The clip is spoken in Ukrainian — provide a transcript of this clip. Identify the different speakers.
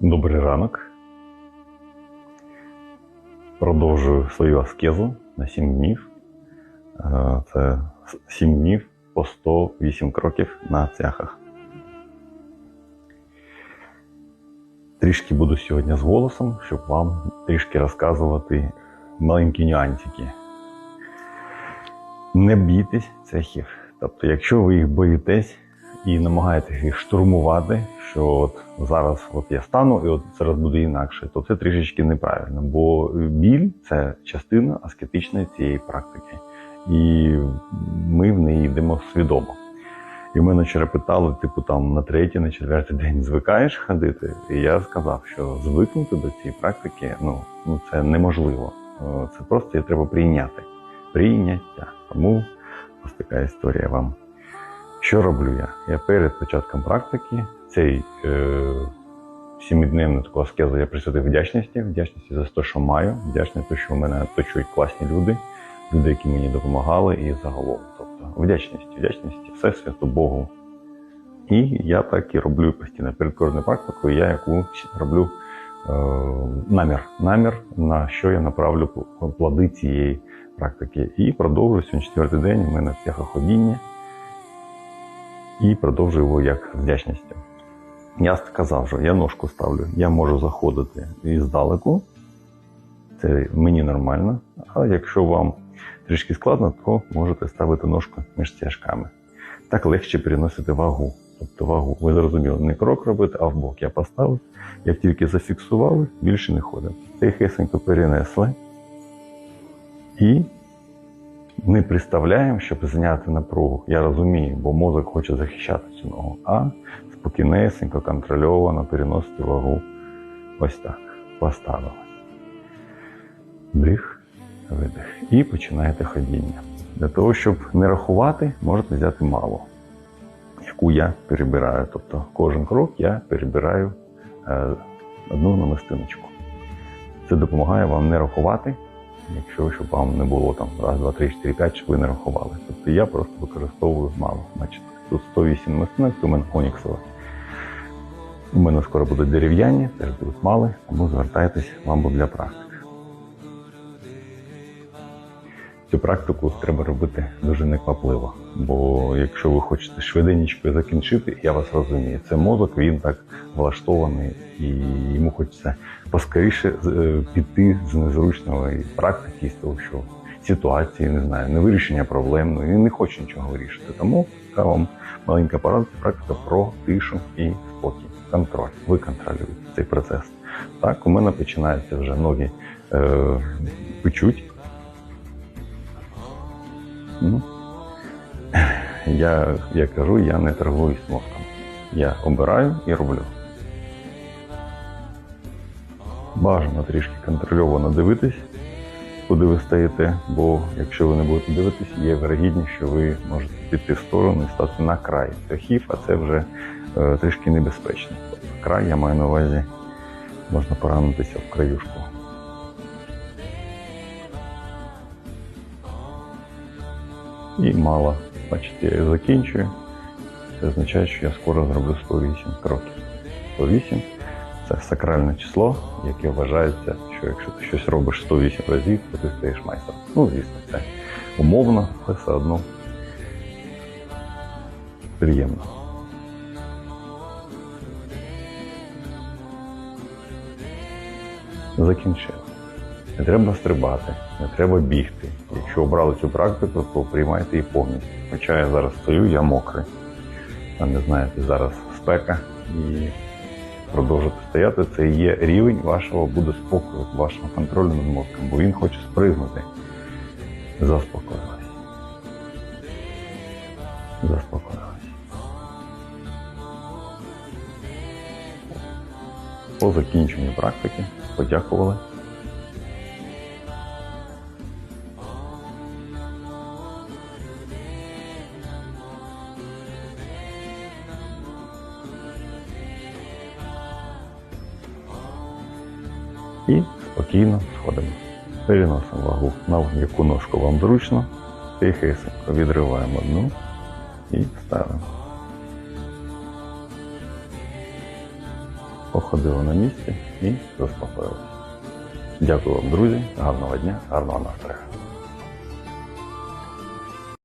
Speaker 1: Добрий ранок. Продовжую свою аскезу на 7 днів. Е, Це 7 днів по 108 кроків на цяхах. Трішки буду сьогодні з голосом, щоб вам трішки розказувати маленькі нюансики. Не бійтесь цехів. Тобто, якщо ви їх боїтесь і намагаєтесь їх штурмувати, що от зараз от я стану і от зараз буде інакше, то це трішечки неправильно, бо біль це частина аскетичної цієї практики, і ми в неї йдемо свідомо. І мене вчора питали, типу, там на третій, на четвертий день звикаєш ходити. І я сказав, що звикнути до цієї практики ну, ну це неможливо. Е, Це просто її треба прийняти. Прийняття. Тому ось така історія вам. Що роблю я? Я перед початком практики цей е, сімидневну таку аскезу я присвятив вдячності, вдячності за те, що маю, вдячності, що в мене оточують класні люди, люди, які мені допомагали, і загалом. Тобто вдячності, вдячності, все свято Богу. І я так і роблю постійно. Перед кожною практикою я яку роблю е, намір, намір, на що я направлю плоди цієї практики. І продовжую сьогодні четвертий день. У мене ходіння і продовжую його як з вдячністю. Я сказав, що я ножку ставлю, я можу заходити і здалеку, це мені нормально. А якщо вам трішки складно, то можете ставити ножку між стяжками. Так легше переносити вагу. Тобто вагу, ви зрозуміли, не крок робити, а в бок. Я поставив, як тільки зафіксували, більше не ходимо. Тихесенько перенесли. І не представляємо, щоб зняти напругу. Я розумію, бо мозок хоче захищати цю ногу, а спокійнесенько, контрольовано переносити вагу ось так. Поставили. Вдих, видих. І починаєте ходіння. Для того, щоб не рахувати, можете взяти мало, яку я перебираю. Тобто кожен крок я перебираю е, одну намистиночку. Це допомагає вам не рахувати, якщо щоб вам не було там раз, два, три, чотири, п'ять, щоб ви не рахували. Тобто я просто використовую мало. Бачите, тут 108 намистинок, то у мене оніксова. У мене скоро будуть дерев'яні, теж будуть мали, тому звертайтесь, вам для практики. Цю практику треба робити дуже неквапливо, бо якщо ви хочете швиденько закінчити, я вас розумію, це мозок, він так влаштований, і йому хочеться поскоріше е, піти з незручної практики, з того, що ситуації, не знаю, не вирішення проблем, ну він не хоче нічого вирішити. Тому така вам маленька порада, практика про тишу і спокій, контроль. Ви контролюєте цей процес. Так, у мене починаються вже ноги е, печуть. Ну, я, я кажу, я не торгуюсь мозком. Я обираю і роблю. Бажано трішки контрольовано дивитись, куди ви стоїте, бо якщо ви не будете дивитись, є вирогідність, що ви можете піти в сторону і стати на край цехів, а це вже е, трішки небезпечно. Край я маю на увазі, можна поранитися в краюшку. І мало. Бачите, я закінчую. Це означає, що я скоро зроблю 108 кроків. 108 це сакральне число, яке вважається, що якщо ти щось робиш 108 разів, то ти стаєш майстром. Ну, звісно, це умовно, але все одно приємно. Закінчили. Не треба стрибати, не треба бігти. Якщо обрали цю практику, то приймайте її повністю. Хоча я зараз стою, я мокрий. А не знаєте, зараз спека і продовжити стояти, це є рівень вашого буде спокою, вашого контролю над мозком, бо він хоче спригнути. Заспокоїлась. Заспокоїлась. По закінченню практики подякували. І спокійно сходимо. Переносимо вагу на яку ножку вам зручно, тихесенько відриваємо одну і ставимо. походили на місці і заспокоїлися. Дякую вам, друзі, гарного дня, гарного настрою.